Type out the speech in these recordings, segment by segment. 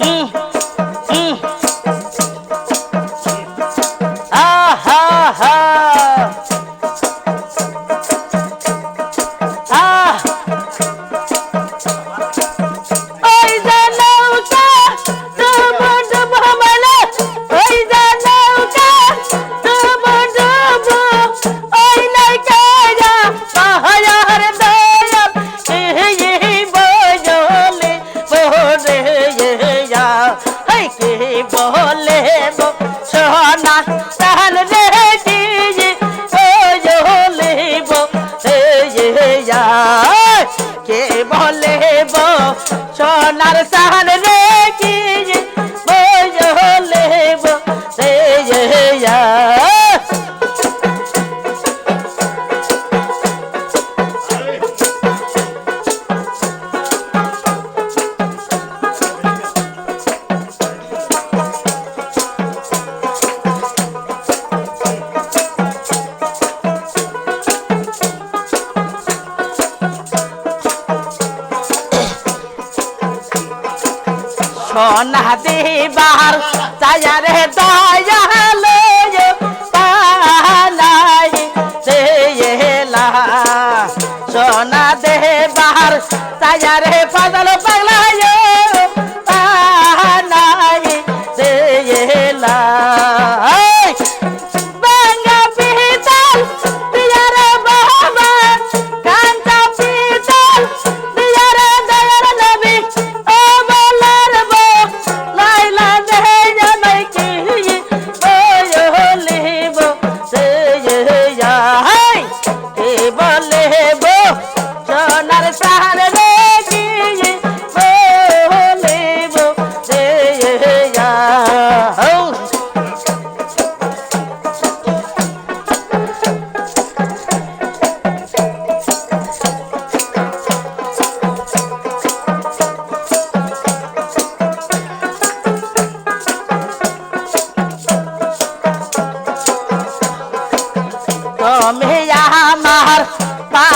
啊 যায়। কে বলে সোনার সাহান মোহনা দিবার চায়ারে দয়ালে পালাই, সে এলা। সোনা দেবার চায়ারে পাগল পাগলায় পালাই, সে এলা।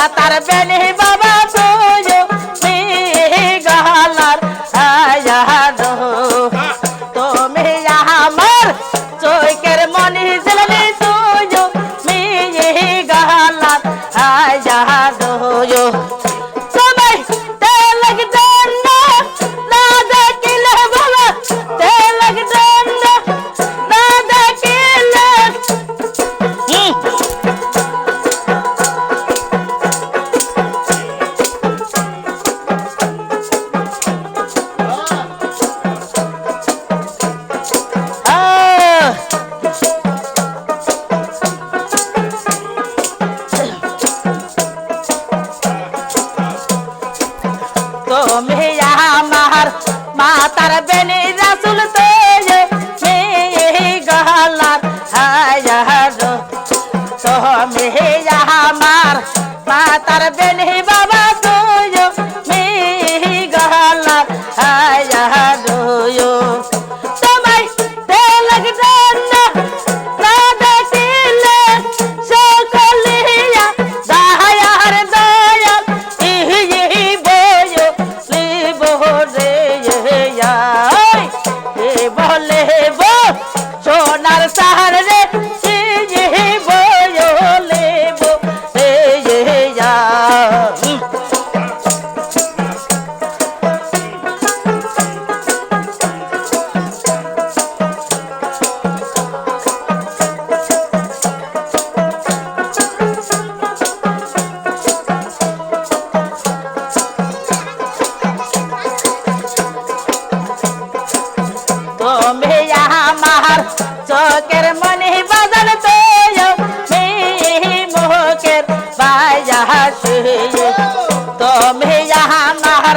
I thought I'd better. মাতার বেনি রাসুল তো মেয়ে গলার হাজার তো মেয়ে আমার মাতার বেনি বাবা তুমি আমার চোখের মনে বদল মুখের বাজা তুমি আমার